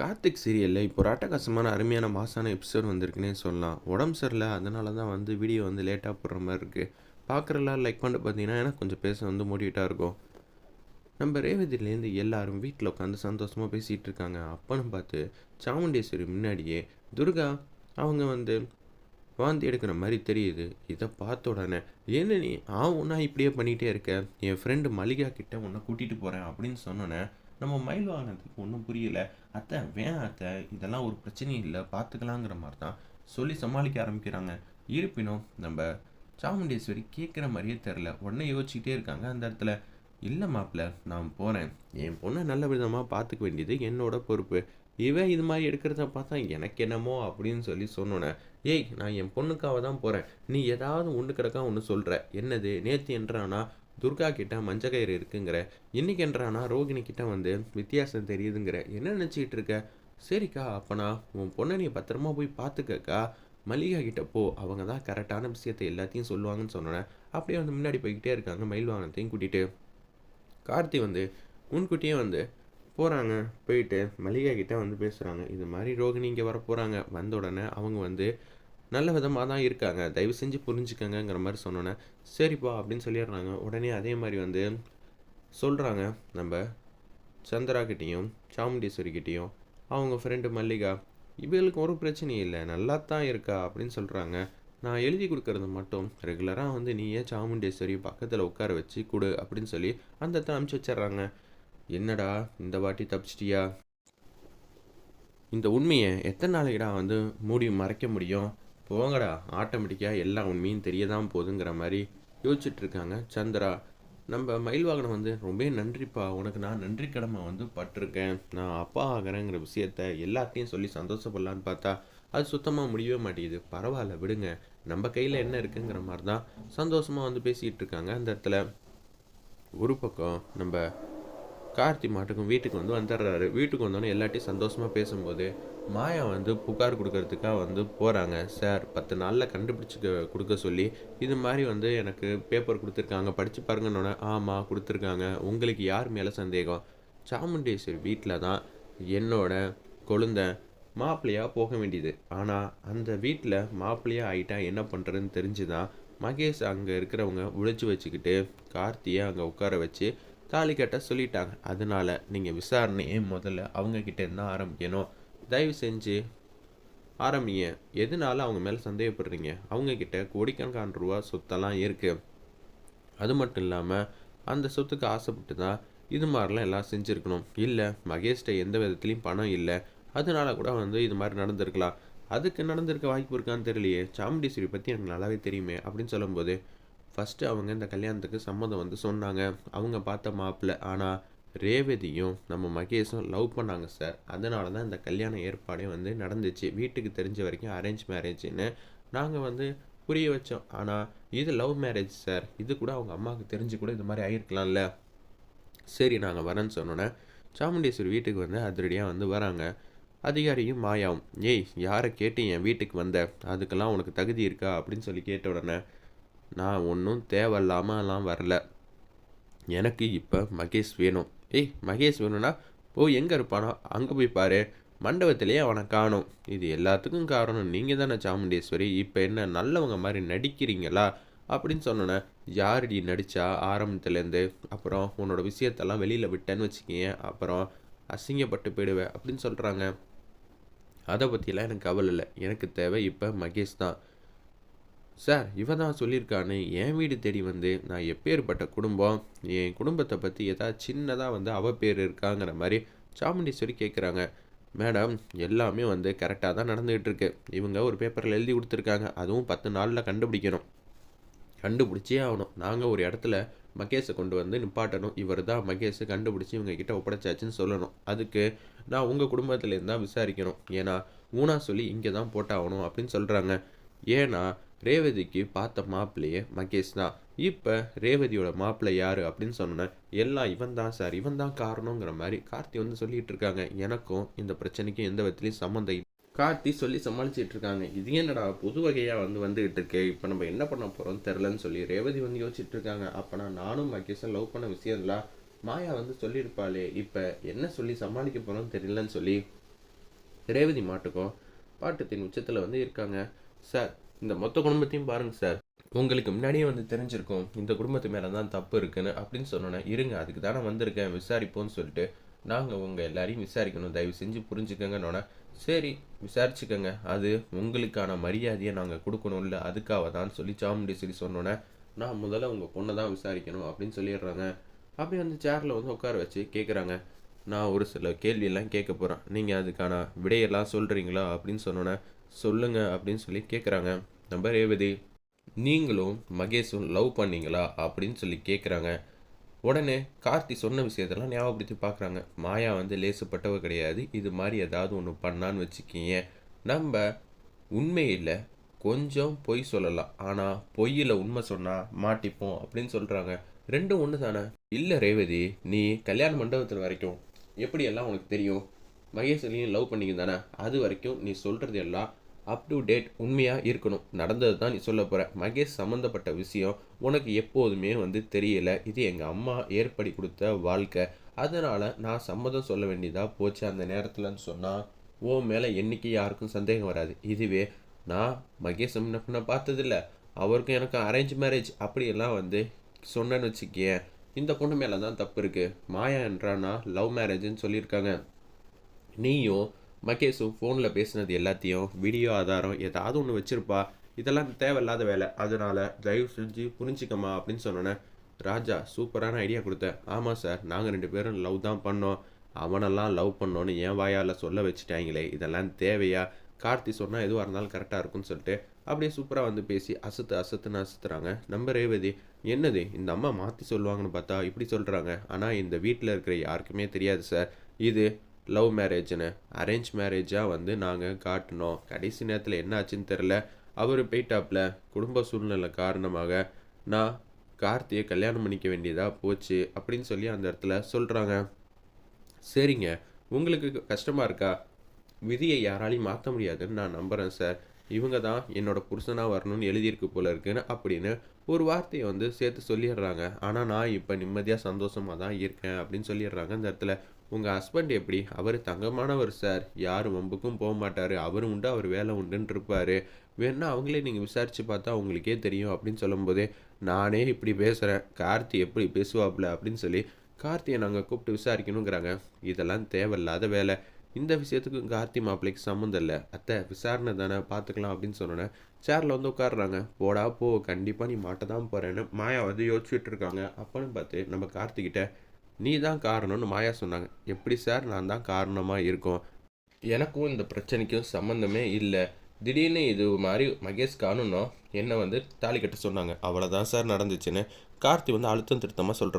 கார்த்திக் சீரியலில் இப்போ ஒரு அட்டகாசமான அருமையான மாசான எபிசோட் வந்திருக்குன்னே சொல்லலாம். உடம்பு சரியில்லை அதனால தான் வந்து வீடியோ வந்து லேட்டாக போடுற மாதிரி இருக்குது பார்க்குறலாம் லைக் பண்ணிட்டு பார்த்தீங்கன்னா எனக்கு கொஞ்சம் பேச வந்து மோட்டிவேட்டாக இருக்கும். நம்ம ரேவதியிலேருந்து எல்லாரும் வீட்டில் உட்காந்து சந்தோஷமாக பேசிகிட்டு இருக்காங்க. அப்போன்னு பார்த்து சாமுண்டேஸ்வரி முன்னாடியே துர்கா அவங்க வந்து வாந்தி எடுக்கிற மாதிரி தெரியுது. இதை பார்த்த உடனே என்ன நீ ஆ ஒன்றா இப்படியே பண்ணிகிட்டே இருக்க. என் ஃப்ரெண்டு மல்லிகா கிட்டே உன்னை கூட்டிகிட்டு போகிறேன் அப்படின்னு சொன்னோன்னே நம்ம மயில் வாங்கினதுக்கு ஒன்றும் புரியல. அத்தை வேன் அத்தை இதெல்லாம் ஒரு பிரச்சனையும் இல்லை பார்த்துக்கலாங்கிற மாதிரி தான் சொல்லி சமாளிக்க ஆரம்பிக்கிறாங்க. இருப்பினும் நம்ம சாமுண்டேஸ்வரி கேட்குற மாதிரியே தெரில உடனே யோசிச்சுக்கிட்டே இருக்காங்க அந்த இடத்துல. இல்லை மாப்பிள்ள நான் போகிறேன் என் பொண்ணை நல்ல விதமாக பார்த்துக்க வேண்டியது என்னோட பொறுப்பு. இவன் இது மாதிரி எடுக்கிறத பார்த்தா எனக்கு என்னமோ அப்படின்னு சொல்லி சொன்னோன்னே ஏய் நான் என் பொண்ணுக்காக தான் போகிறேன் நீ ஏதாவது ஒன்று கிடக்கா ஒன்று சொல்கிற என்னது? நேற்று என்றானா? துர்கா கிட்ட கயிறு இருக்குங்கிற இன்னைக்கு என்றானா ரோகிணி கிட்ட வந்து வித்தியாசம் தெரியுதுங்கிற என்ன நினச்சிக்கிட்டு இருக்க? சரிக்கா அப்பனா உன் பொண்ணை நீ பத்திரமா போய் பார்த்துக்கக்கா மல்லிகா கிட்ட போ அவங்க தான் கரெக்டான விஷயத்தை எல்லாத்தையும் சொல்லுவாங்கன்னு சொன்னோன்னே அப்படியே வந்து முன்னாடி போய்கிட்டே இருக்காங்க மயில் வாகனத்தையும் கூட்டிகிட்டு கார்த்தி வந்து முன்கூட்டியே வந்து போகிறாங்க போயிட்டு மல்லிகா கிட்ட வந்து பேசுகிறாங்க இது மாதிரி ரோகிணி இங்கே வர போகிறாங்க வந்த உடனே அவங்க வந்து நல்ல விதமாக தான் இருக்காங்க. தயவு செஞ்சு புரிஞ்சுக்கங்கிற மாதிரி சொன்னோன்னே சரிப்பா அப்படின்னு சொல்லிடுறாங்க. உடனே அதே மாதிரி வந்து சொல்கிறாங்க நம்ம சந்திரா கிட்டேயும் கிட்டேயும் அவங்க ஃப்ரெண்டு மல்லிகா இவங்களுக்கு ஒரு பிரச்சனையும் இல்லை. நல்லா தான் இருக்கா? அப்படின்னு சொல்கிறாங்க நான் எழுதி கொடுக்கறது மட்டும். ரெகுலராக வந்து நீ ஏன் சாமுண்டேஸ்வரி பக்கத்தில் உட்கார வச்சு கொடு அப்படின்னு சொல்லி அந்த இடத்த அனுப்பிச்சி வச்சிடுறாங்க. என்னடா இந்த வாட்டி தப்பிச்சிட்டியா? இந்த உண்மையை எத்தனை நாளைக்குடா வந்து மூடி மறைக்க முடியும்? போங்கடா ஆட்டோமேட்டிக்காக எல்லா உண்மையும் தெரிய தான் போகுதுங்கிற மாதிரி யோசிச்சுட்டு இருக்காங்க சந்திரா. நம்ம மயில் வாகனம் வந்து ரொம்ப நன்றிப்பா. உனக்கு நான் நன்றி கடமை வந்து பட்டிருக்கேன். நான் அப்பா ஆகிறேங்கிற விஷயத்த எல்லாத்தையும் சொல்லி சந்தோஷப்படலான்னு பார்த்தா அது சுத்தமாக முடியவே மாட்டேங்குது. பரவாயில்ல விடுங்க. நம்ம கையில் என்ன இருக்குங்கிற மாதிரி தான் சந்தோஷமாக வந்து பேசிக்கிட்டு இருக்காங்க அந்த இடத்துல. ஒரு பக்கம் நம்ம கார்த்தி மாட்டுக்கும் வீட்டுக்கு வந்து வந்துடுறாரு. வீட்டுக்கு வந்தோடனே எல்லாத்தையும் சந்தோஷமாக பேசும்போது மாயா வந்து புகார் கொடுக்கறதுக்காக வந்து போகிறாங்க சார் பத்து நாளில் கண்டுபிடிச்சி கொடுக்க சொல்லி இது மாதிரி வந்து எனக்கு பேப்பர் கொடுத்துருக்காங்க. படித்து பாருங்கன்னொன்னே ஆமாம் கொடுத்துருக்காங்க. உங்களுக்கு யார் மேலே சந்தேகம்? சாமுண்டேஸ்வரி வீட்டில் தான் என்னோட கொழுந்த மாப்பிள்ளையாக போக வேண்டியது. ஆனால் அந்த வீட்டில் மாப்பிள்ளையாக ஆகிட்டா என்ன பண்ணுறதுன்னு தெரிஞ்சு தான் மகேஷ் அங்கே இருக்கிறவங்க உழைச்சி வச்சுக்கிட்டு கார்த்தியை அங்கே உட்கார வச்சு தாலி கட்ட சொல்லிட்டாங்க. அதனால நீங்கள் விசாரணையே முதல்ல அவங்கக்கிட்ட இருந்தால் ஆரம்பிக்கணும். தயவு செஞ்சு ஆரம்பிங்க. எதனால அவங்க மேலே சந்தேகப்படுறீங்க? அவங்கக்கிட்ட கோடிக்கணக்கான ரூபா சொத்தெல்லாம் இருக்கு. அது மட்டும் இல்லாமல் அந்த சொத்துக்கு ஆசைப்பட்டு தான் இது மாதிரிலாம் எல்லாம் செஞ்சுருக்கணும். இல்லை மகேஷ்ட எந்த விதத்துலேயும் பணம் இல்லை. அதனால கூட வந்து இது மாதிரி நடந்திருக்கலாம். அதுக்கு நடந்திருக்க வாய்ப்பு இருக்கான்னு தெரியலையே. சாமுண்டீஸ்வரி பற்றி எனக்கு நல்லாவே தெரியுமே அப்படின்னு சொல்லும்போது ஃபஸ்ட்டு அவங்க இந்த கல்யாணத்துக்கு சம்மதம் வந்து சொன்னாங்க. அவங்க பார்த்த மாப்பிள்ளை ஆனால் ரேவதியும் நம்ம மகேஷும் லவ் பண்ணாங்க சார் அதனால தான் இந்த கல்யாண ஏற்பாடே வந்து நடந்துச்சு. வீட்டுக்கு தெரிஞ்ச வரைக்கும் அரேஞ்ச் மேரேஜ்னு நாங்கள் வந்து புரிய வச்சோம். ஆனால் இது லவ் மேரேஜ் சார் இது கூட அவங்க அம்மாவுக்கு தெரிஞ்சு கூட இது மாதிரி ஆகிருக்கலாம்ல சரி நாங்கள் வரேன்னு சொன்னோன்னே சாமுண்டேஸ்வரி வீட்டுக்கு வந்து அதிரடியாக வந்து வராங்க. அதிகாரியும் மாயாவும் ஏய் யாரை கேட்டு என் வீட்டுக்கு வந்த? அதுக்கெல்லாம் உனக்கு தகுதி இருக்கா? அப்படின்னு சொல்லி கேட்ட உடனே நான் ஒன்றும் தேவையில்லாமலாம் வரல. எனக்கு இப்போ மகேஷ் வேணும். ஏய் மகேஷ் வேணும்னா போ எங்கே இருப்பானோ அங்கே போய் பாரு. மண்டபத்திலேயே அவனை காணும். இது எல்லாத்துக்கும் காரணம் நீங்கள் தானே சாமுண்டேஸ்வரி. இப்போ என்ன நல்லவங்க மாதிரி நடிக்கிறீங்களா? அப்படின்னு சொன்னோன்னே யாரடி நடித்தா ஆரம்பத்துலேருந்து? அப்புறம் உன்னோட விஷயத்தெல்லாம் வெளியில் விட்டேன்னு வச்சுக்கேன் அப்புறம் அசிங்கப்பட்டு போயிடுவேன் அப்படின்னு சொல்கிறாங்க அதை பற்றிலாம் எனக்கு கவலை இல்லை. எனக்கு தேவை இப்போ மகேஷ் தான். சார் இவ தான் சொல்லியிருக்கான்னு என் வீடு தேடி வந்து நான் எப்பேற்பட்ட குடும்பம் என் குடும்பத்தை பற்றி ஏதாவது சின்னதாக வந்து அவ பேர் இருக்காங்கிற மாதிரி சாமுண்டீஸ்வரி கேட்குறாங்க மேடம் எல்லாமே வந்து கரெக்டாக தான் நடந்துகிட்டு இருக்கு இவங்க ஒரு பேப்பரில் எழுதி கொடுத்துருக்காங்க. அதுவும் பத்து நாளில் கண்டுபிடிக்கணும். கண்டுபிடிச்சே ஆகணும். நாங்கள் ஒரு இடத்துல மகேஷை கொண்டு வந்து நிப்பாட்டணும். இவர் தான் மகேஷை கண்டுபிடிச்சி இவங்க கிட்ட ஒப்படைச்சாச்சுன்னு சொல்லணும். அதுக்கு நான் உங்கள் குடும்பத்துலேருந்து தான் விசாரிக்கணும். ஏன்னா ஊனா சொல்லி இங்கே தான் போட்டாகணும் அப்படின்னு சொல்கிறாங்க ஏன்னா ரேவதிக்கு பார்த்த மாப்பிள்ளையே மகேஷ் தான். இப்போ ரேவதியோட மாப்பிள்ளை யார் அப்படின்னு சொன்னேன் எல்லாம் இவன் தான் சார் இவன் தான் காரணங்கிற மாதிரி கார்த்தி வந்து சொல்லிட்டு இருக்காங்க. எனக்கும் இந்த பிரச்சனைக்கும் எந்த விதத்துலையும் சம்மந்தம் கார்த்தி சொல்லி சமாளிச்சிட்டு இருக்காங்க. இது என்னடா புது வகையாக வந்து வந்துகிட்டு இருக்கே? இப்போ நம்ம என்ன பண்ண போகிறோம் தெரிலன்னு சொல்லி ரேவதி வந்து யோசிச்சுட்டு இருக்காங்க. அப்போனா நானும் மகேஷும் லவ் பண்ண விஷயம்லாம் மாயா வந்து சொல்லியிருப்பாளே. இப்போ என்ன சொல்லி சமாளிக்க போகிறோம்னு தெரியலன்னு சொல்லி ரேவதி மாட்டுக்கும் பாட்டத்தின் உச்சத்தில் வந்து இருக்காங்க. சார் இந்த மொத்த குடும்பத்தையும் பாருங்க சார். உங்களுக்கு முன்னாடியே வந்து தெரிஞ்சிருக்கும் இந்த குடும்பத்து மேலே தான் தப்பு இருக்குன்னு அப்படின்னு சொன்னோன்னே இருங்க அதுக்கு தானே வந்திருக்கேன் விசாரிப்போம்னு சொல்லிட்டு நாங்கள் உங்கள் எல்லாரையும் விசாரிக்கணும் தயவு செஞ்சு புரிஞ்சுக்கங்கன்னொன்னே சரி விசாரிச்சுக்கோங்க. அது உங்களுக்கான மரியாதையை நாங்கள் கொடுக்கணும்ல அதுக்காக தான் சொல்லி சாமுண்டேஸ்வரி சொன்னோன்னே நான் முதல்ல உங்கள் பொண்ணை தான் விசாரிக்கணும் அப்படின்னு சொல்லிடுறாங்க. அப்படியே வந்து சேரில் வந்து உட்கார வச்சு கேட்குறாங்க நான் ஒரு சில கேள்வியெல்லாம் கேட்க போகிறேன் நீங்கள் அதுக்கான விடையெல்லாம் சொல்கிறீங்களா அப்படின்னு சொன்னோன்னே சொல்லுங்க அப்படின்னு சொல்லி கேட்குறாங்க நம்ம ரேவதி நீங்களும் மகேஷும் லவ் பண்ணீங்களா அப்படின்னு சொல்லி கேட்குறாங்க உடனே கார்த்தி சொன்ன விஷயத்தெல்லாம் ஞாபகப்படுத்தி பார்க்குறாங்க மாயா வந்து லேசுப்பட்டவ கிடையாது. இது மாதிரி ஏதாவது ஒன்று பண்ணான்னு வச்சுக்கிங்க. நம்ம உண்மையில் கொஞ்சம் பொய் சொல்லலாம். ஆனால் பொய்யில் உண்மை சொன்னால் மாட்டிப்போம் அப்படின்னு சொல்கிறாங்க ரெண்டும் ஒன்று தானே இல்லை ரேவதி நீ கல்யாண மண்டபத்தில் வரைக்கும் எப்படியெல்லாம் உனக்கு தெரியும்? மகேஷ்லையும் லவ் பண்ணிக்க தானே? அது வரைக்கும் நீ சொல்கிறது எல்லாம் அப் டு டேட் உண்மையாக இருக்கணும். நடந்தது தான் நீ சொல்ல போகிற மகேஷ் சம்மந்தப்பட்ட விஷயம் உனக்கு எப்போதுமே வந்து தெரியல. இது எங்கள் அம்மா ஏற்படி கொடுத்த வாழ்க்கை. அதனால் நான் சம்மதம் சொல்ல வேண்டியதாக போச்சு அந்த நேரத்தில்னு சொன்னால் ஓ மேலே என்றைக்கு யாருக்கும் சந்தேகம் வராது. இதுவே நான் மகேஷ் முன்ன பின்ன பார்த்ததில்ல. அவருக்கும் எனக்கும் அரேஞ்ச் மேரேஜ் அப்படியெல்லாம் வந்து சொன்னேன்னு வச்சுக்கேன். இந்த பொண்ணு மேலே தான் தப்பு இருக்குது மாயா என்றானா லவ் மேரேஜ்னு சொல்லியிருக்காங்க. நீயும் மகேஷும் ஃபோனில் பேசினது எல்லாத்தையும் வீடியோ ஆதாரம் ஏதாவது ஒன்று வச்சுருப்பா. இதெல்லாம் தேவையில்லாத வேலை. அதனால் தயவு செஞ்சு புரிஞ்சிக்கம்மா அப்படின்னு சொன்னோன்னே ராஜா சூப்பரான ஐடியா கொடுத்தேன் ஆமாம் சார் நாங்கள் ரெண்டு பேரும் லவ் தான் பண்ணோம். அவனெல்லாம் லவ் பண்ணோன்னு என் வாயால் சொல்ல வச்சுட்டாங்களே. இதெல்லாம் தேவையா? கார்த்தி சொன்னால் எதுவாக இருந்தாலும் கரெக்டாக இருக்கும்னு சொல்லிட்டு அப்படியே சூப்பராக வந்து பேசி அசத்து அசத்துன்னு அசத்துறாங்க. நம்ம ரேவதி என்னது? இந்த அம்மா மாற்றி சொல்லுவாங்கன்னு பார்த்தா இப்படி சொல்கிறாங்க ஆனால் இந்த வீட்டில் இருக்கிற யாருக்குமே தெரியாது சார் இது லவ் மேரேஜ்னு அரேஞ்ச் மேரேஜாக வந்து நாங்கள் காட்டினோம். கடைசி நேரத்தில் என்ன ஆச்சுன்னு தெரில அவர் போயிட்டாப்புல குடும்ப சூழ்நிலை காரணமாக நான் கார்த்தியை கல்யாணம் பண்ணிக்க வேண்டியதாக போச்சு அப்படின்னு சொல்லி அந்த இடத்துல சொல்கிறாங்க சரிங்க. உங்களுக்கு கஷ்டமாக இருக்கா? விதியை யாராலையும் மாற்ற முடியாதுன்னு நான் நம்புகிறேன் சார். இவங்க தான் என்னோட புருஷனாக வரணும்னு எழுதியிருக்கு போல இருக்குன்னு அப்படின்னு ஒரு வார்த்தையை வந்து சேர்த்து சொல்லிடுறாங்க. ஆனால் நான் இப்போ நிம்மதியாக சந்தோஷமாக தான் இருக்கேன் அப்படின்னு சொல்லிடுறாங்க அந்த இடத்துல. உங்கள் ஹஸ்பண்ட் எப்படி? அவர் தங்கமானவர் சார் யார் வம்புக்கும் போக மாட்டார். அவரும் உண்டு அவர் வேலை உண்டுன்னு இருப்பார். வேணா அவங்களே நீங்கள் விசாரித்து பார்த்தா உங்களுக்கே தெரியும் அப்படின்னு சொல்லும்போதே நானே இப்படி பேசுகிறேன் கார்த்தி எப்படி பேசுவாப்புல? அப்படின்னு சொல்லி கார்த்தியை நாங்கள் கூப்பிட்டு விசாரிக்கணுங்கிறாங்க இதெல்லாம் தேவையில்லாத வேலை. இந்த விஷயத்துக்கு கார்த்தி மாப்பிள்ளைக்கு சம்மந்தம் இல்லை. அத்தை விசாரணை தானே பார்த்துக்கலாம் அப்படின்னு சொன்னோன்னே சேரில் வந்து உட்காடுறாங்க போடா போ. கண்டிப்பாக நீ மாட்ட தான் போகிறேன்னு மாயா வந்து யோசிச்சுட்டு இருக்காங்க. அப்போன்னு பார்த்து நம்ம கார்த்திகிட்ட நீ தான் காரணம்னு மாயா சொன்னாங்க. எப்படி சார்? நான் தான் காரணமாக இருக்கோம். எனக்கும் இந்த பிரச்சனைக்கும் சம்மந்தமே இல்லை. திடீர்னு இது மாதிரி மகேஷ் காணுன்னோ என்னை வந்து தாலி கட்ட சொன்னாங்க. அவ்வளோதான் சார் நடந்துச்சுன்னு. கார்த்தி வந்து அழுத்தம் திருத்தமாக சொல்கிறான்